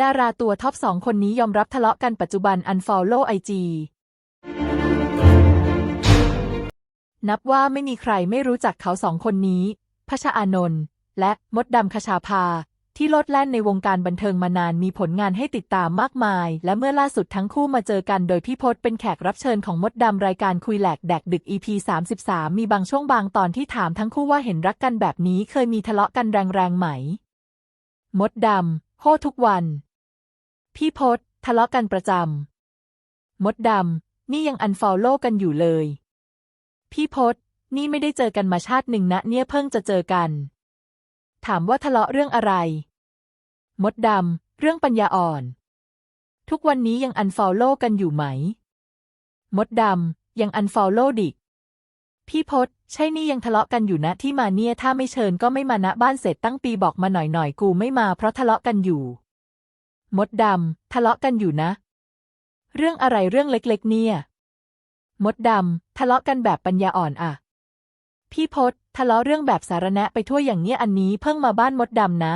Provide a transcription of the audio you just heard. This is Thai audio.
ดาราตัวท็อปสองคนนี้ยอมรับทะเลาะกันปัจจุบัน unfollow ไอจีนับว่าไม่มีใครไม่รู้จักเขาสองคนนี้พชอานนท์และมดดำคชาภา ที่โลดแล่นในวงการบันเทิงมานานมีผลงานให้ติดตามมากมาย และเมื่อล่าสุดทั้งคู่มาเจอกันโดยพี่พศเป็นแขกรับเชิญของมดดำรายการคุยแหลกแดกดึก EP 33 มีบางช่วงบางตอนที่ถามทั้งคู่ว่าเห็นรักกันแบบนี้เคยมีทะเลาะกันแรงๆไหม มดดำ โคทุกวัน พี่พศทะเลาะกันประจำ มดดำ นี่ยังอันฟอลโล่กันอยู่เลย พี่พศนี่ไม่ได้เจอกันมาชาติหนึ่งนะเนี่ยเพิ่งจะเจอกัน ถามว่าทะเลาะเรื่องอะไร มดดำ เรื่องปัญญาอ่อน ทุกวันนี้ยังอันฟอลโล่กันอยู่ไหม มดดำ ยังอันฟอลโล่ดิก พี่พศใช่นี่ยังทะเลาะกันอยู่นะที่มาเนี่ยถ้าไม่เชิญก็ไม่มาณบ้านเสร็จตั้งปีบอกมาหน่อยหน่อยๆกูไม่มาเพราะทะเลาะกันอยู่ มดดำทะเลาะกันอยู่นะ เรื่องอะไรเรื่องเล็กๆ เนี่ย มดดำทะเลาะกันแบบปัญญาอ่อนอะพี่พศทะเลาะเรื่องแบบสารณะไปทั่วอย่างเนี้ยอันนี้เพิ่งมาบ้านมดดำนะ